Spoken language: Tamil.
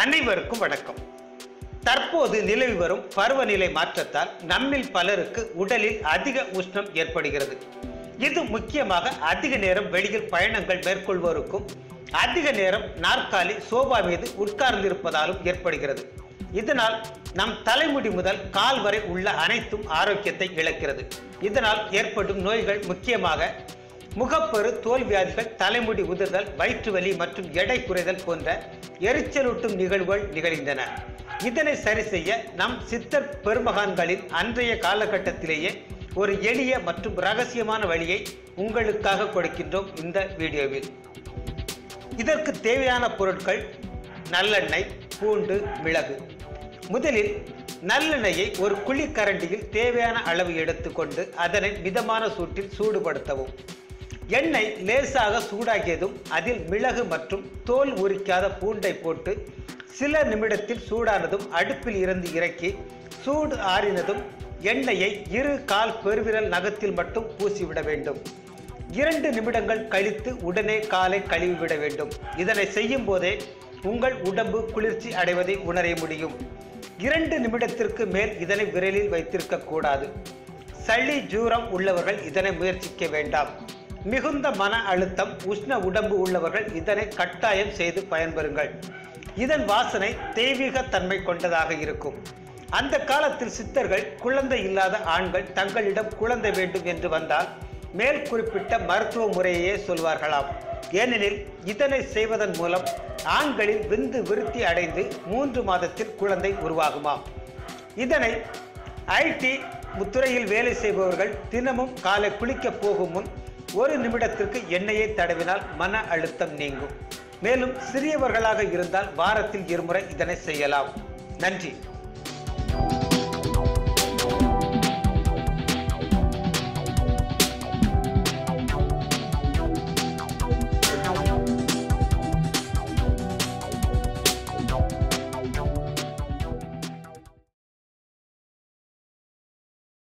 அனைவருக்கும் வணக்கம். தற்போது நிலவி வரும் பருவநிலை மாற்றத்தால் நம்மில் பலருக்கு உடலில் அதிக உஷ்ணம் ஏற்படுகிறது. இது முக்கியமாக அதிக நேரம் வெளியில் பயணங்கள் மேற்கொள்வோருக்கும் அதிக நேரம் நாற்காலி சோபா மீது உட்கார்ந்திருப்பதாலும் ஏற்படுகிறது. இதனால் நம் தலைமுடி முதல் கால் வரை உள்ள அனைத்தும் ஆரோக்கியத்தை இழக்கிறது. இதனால் ஏற்படும் நோய்கள் முக்கியமாக முகப்பரு தோல் வியாதிகள் தலைமுடி உதிர்தல் வயிற்று வலி மற்றும் எடை குறைதல் போன்ற எரிச்சலூட்டும் நிகழ்வுகள் நிகழ்ந்தன இதனை சரி செய்ய நம் சித்தர் பெருமகான்களின் அன்றைய காலகட்டத்திலேயே ஒரு எளிய மற்றும் ரகசியமான வழியை உங்களுக்காக கொடுக்கின்றோம் இந்த வீடியோவில். இதற்கு தேவையான பொருட்கள் நல்லெண்ணெய் பூண்டு மிளகு. முதலில் நல்லெண்ணெயை ஒரு குழிக்கரண்டியில் தேவையான அளவு எடுத்துக்கொண்டு அதனை மிதமான சூட்டில் சூடுபடுத்தவும். எண்ணெய் லேசாக சூடாகியதும் அதில் மிளகு மற்றும் தோல் உரிக்காத பூண்டை போட்டு சில நிமிடத்தில் சூடானதும் அடுப்பில் இருந்து இறக்கி சூடு ஆறினதும் எண்ணெயை இரு கால் பெருவிரல் நகத்தில் மட்டும் பூசிவிட வேண்டும். இரண்டு நிமிடங்கள் கழித்து உடனே காலை கழுவிவிட வேண்டும். இதனை செய்யும் போதே உங்கள் உடம்பு குளிர்ச்சி அடைவதை உணர முடியும். இரண்டு நிமிடத்திற்கு மேல் இதனை விரலில் வைத்திருக்க கூடாது. சளி ஜூரம் உள்ளவர்கள் இதனை முயற்சிக்க வேண்டாம். மிகுந்த மன அழுத்தம் உஷ்ண உடம்பு உள்ளவர்கள் இதனை கட்டாயம் செய்து பயன்பெறுங்கள். இதன் வாசனை தெய்வீக தன்மை கொண்டதாக இருக்கும். அந்த காலத்தில் சித்தர்கள் குழந்தை இல்லாத ஆண்கள் தங்களிடம் குழந்தை வேண்டும் என்று வந்தால் மேல் குறிப்பிட்ட மருத்துவ முறையே சொல்வார்களாம். ஏனெனில் இதனை செய்வதன் மூலம் ஆண்களில் விந்து விருத்தி அடைந்து மூன்று மாதத்தில் குழந்தை உருவாகுமாம். இதனை ஐடி துறையில் வேலை செய்பவர்கள் தினமும் காலை குளிக்க போகும் முன் ஒரு நிமிடத்திற்கு எண்ணெயை தடவினால் மன அழுத்தம் நீங்கும். மேலும் சிறியவர்களாக இருந்தால் வாரத்தில் இருமுறை இதனை செய்யலாம். நன்றி.